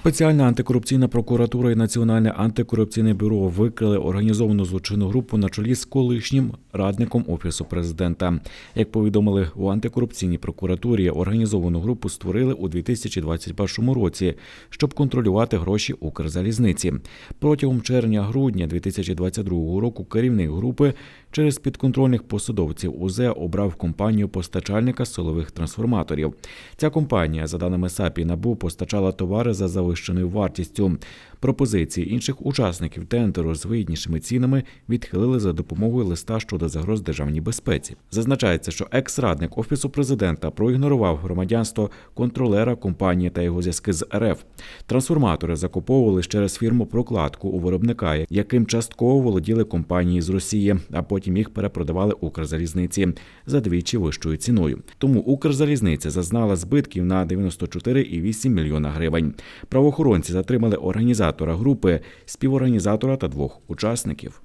Спеціальна антикорупційна прокуратура і Національне антикорупційне бюро викрили організовану злочинну групу на чолі з колишнім радником офісу президента. Як повідомили у антикорупційній прокуратурі, організовану групу створили у 2021 році, щоб контролювати гроші Укрзалізниці. Протягом червня-грудня 2022 року керівник групи через підконтрольних посадовців УЗ обрав компанію постачальника силових трансформаторів. Ця компанія, за даними САПі, НАБУ, постачала товари за завищеною вартістю. Пропозиції інших учасників тендеру з вигіднішими цінами відхилили за допомогою листа щодо загроз державній безпеці. Зазначається, що екс-радник офісу президента проігнорував громадянство контролера компанії та його зв'язки з РФ. Трансформатори закуповували через фірму прокладку у виробника, яким частково володіли компанії з Росії, а потім їх перепродавали Укрзалізниці за двічі вищою ціною. Тому Укрзалізниця зазнала збитків на 94,8 мільйона гривень. Правоохоронці затримали організатора групи, співорганізатора та двох учасників.